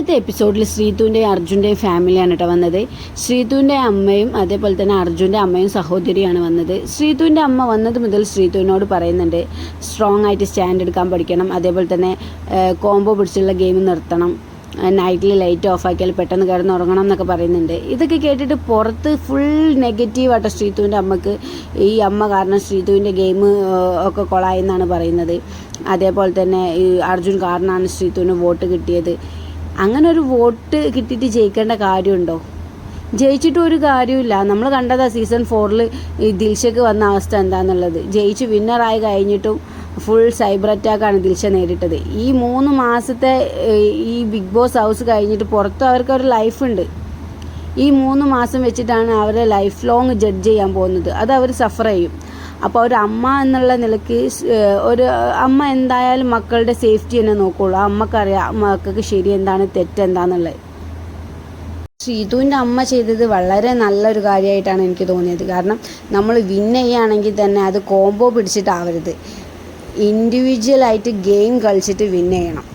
ഇന്നത്തെ എപ്പിസോഡിൽ ശ്രീതുവിന്റെയും അർജുന്റെയും ഫാമിലിയാണ് കേട്ടോ വന്നത്. ശ്രീതുവിന്റെ അമ്മയും അതേപോലെ തന്നെ അർജുന്റെ അമ്മയും സഹോദരിയാണ് വന്നത്. ശ്രീതുവിന്റെ അമ്മ വന്നത് മുതൽ ശ്രീതുവിനോട് പറയുന്നുണ്ട് സ്ട്രോങ് ആയിട്ട് സ്റ്റാൻഡ് എടുക്കാൻ പഠിക്കണം. അതേപോലെ തന്നെ കോംബോ പിടിച്ചുള്ള ഗെയിം നിർത്തണം. നൈറ്റിൽ ലൈറ്റ് ഓഫ് ആക്കിയാൽ പെട്ടെന്ന് കിടന്ന് ഉറങ്ങണം എന്നൊക്കെ പറയുന്നുണ്ട്. ഇതൊക്കെ കേട്ടിട്ട് പുറത്ത് ഫുൾ നെഗറ്റീവായിട്ട് ശ്രീതുവിന്റെ അമ്മയ്ക്ക്. ഈ അമ്മ കാരണം ശ്രീതുവിന്റെ ഗെയിം ഒക്കെ കൊളായെന്നാണ് പറയുന്നത്. അതേപോലെ തന്നെ ഈ അർജുൻ കാരണമാണ് ശ്രീതുവിന് വോട്ട് കിട്ടിയത്. അങ്ങനെ ഒരു വോട്ട് കിട്ടിയിട്ട് ജയിക്കേണ്ട കാര്യമുണ്ടോ? ജയിച്ചിട്ട് ഒരു കാര്യമില്ല നമ്മൾ കണ്ടതാ സീസൺ ഫോറിൽ ദിൽഷയ്ക്ക് വന്ന അവസ്ഥ എന്താണെന്നുള്ളത് ജയിച്ച് വിന്നറായി കഴിഞ്ഞിട്ടും ഫുൾ സൈബർ അറ്റാക്കാണ് ദിൽഷ നേരിട്ടത്. ഈ മൂന്ന് മാസത്തെ ഈ ബിഗ് ബോസ് ഹൗസ് കഴിഞ്ഞിട്ട് പുറത്ത് അവർക്ക് ഒരു ലൈഫുണ്ട് ഈ മൂന്ന് മാസം വെച്ചിട്ടാണ് അവരെ ലൈഫ് ലോങ് ജഡ്ജ് ചെയ്യാൻ പോകുന്നത്. അത് അവർ സഫർ ചെയ്യും. അപ്പോൾ ഒരു അമ്മ എന്നുള്ള നിലയ്ക്ക് ഒരു അമ്മ എന്തായാലും മക്കളുടെ സേഫ്റ്റി തന്നെ നോക്കുള്ളൂ. അമ്മക്കറിയാം മക്കൾക്ക് ശരി എന്താണ് തെറ്റെന്താന്നുള്ളത് ശ്രീതുവിന്റെ അമ്മ ചെയ്തത് വളരെ നല്ലൊരു കാര്യമായിട്ടാണ് എനിക്ക് തോന്നിയത്. കാരണം നമ്മൾ വിൻ ചെയ്യുകയാണെങ്കിൽ തന്നെ അത് കോംബോ പിടിച്ചിട്ടാവരുത്. ഇൻഡിവിജ്വലായിട്ട് ഗെയിം കളിച്ചിട്ട് വിൻ ചെയ്യണം.